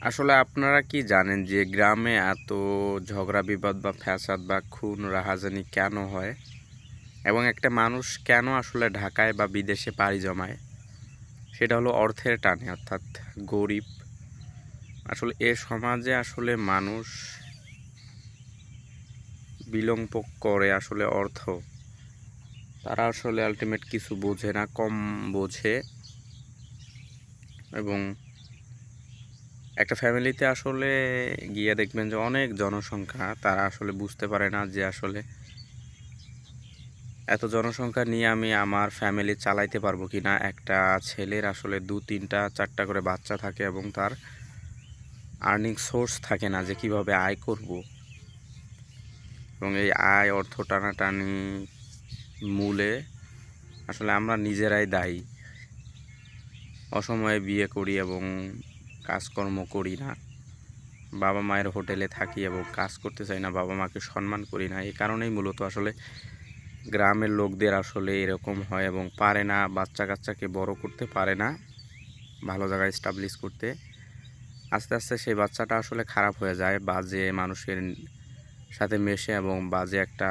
আসলে আপনারা কি জানেন যে গ্রামে এত ঝগড়া, বিবাদ বা ফ্যাসাদ বা খুন, রাহাজানি কেন হয়? এবং একটা মানুষ কেন আসলে ঢাকায় বা বিদেশে পাড়ি জমায়? সেটা হলো অর্থের টানে, অর্থাৎ গরিব। আসলে এ সমাজে আসলে মানুষ বিলম্ব করে আসলে অর্থ। তারা আসলে আলটিমেট কিছু বোঝে না, কম বোঝে। এবং একটা ফ্যামিলিতে আসলে গিয়ে দেখবেন যে অনেক জনসংখ্যা, তারা আসলে বুঝতে পারে না যে আসলে এত জনসংখ্যা নিয়ে আমি আমার ফ্যামিলি চালাইতে পারব কি না একটা ছেলের আসলে দু, তিনটা, চারটা করে বাচ্চা থাকে এবং তার আর্নিং সোর্স থাকে না যে কীভাবে আয় করব। এবং এই আয় অর্থ টানাটানি মূলে আসলে আমরা নিজেরাই দায়ী। অসময়ে বিয়ে করি এবং কাজকর্ম করি না। বাবা মায়ের হোটেলে থাকি এবং কাজ করতে চাই না, বাবা মাকে সম্মান করি না। এই কারণেই মূলত আসলে গ্রামের লোকদের আসলে এরকম হয় এবং পারে না বাচ্চা কাচ্চাকে বড় করতে পারে না, ভালো জায়গায় স্টাবলিশ করতে। আস্তে আস্তে সেই বাচ্চাটা আসলে খারাপ হয়ে যায়, বাজে মানুষের সাথে মেশে এবং বাজে একটা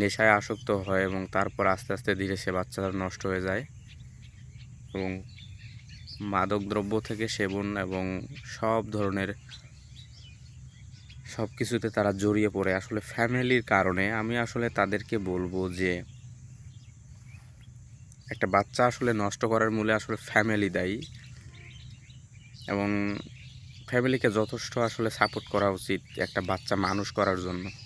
নেশায় আসক্ত হয় এবং তারপর আস্তে আস্তে ধীরে সে বাচ্চাটা নষ্ট হয়ে যায় এবং মাদকদ্রব্য থেকে সেবন এবং সব ধরনের সব কিছুতে তারা জড়িয়ে পড়ে। আসলে ফ্যামিলির কারণে আমি আসলে তাদেরকে বলব যে, একটা বাচ্চা আসলে নষ্ট করার মূলে আসলে ফ্যামিলি দায়ী এবং ফ্যামিলিকে যথেষ্ট আসলে সাপোর্ট করা উচিত একটা বাচ্চা মানুষ করার জন্য।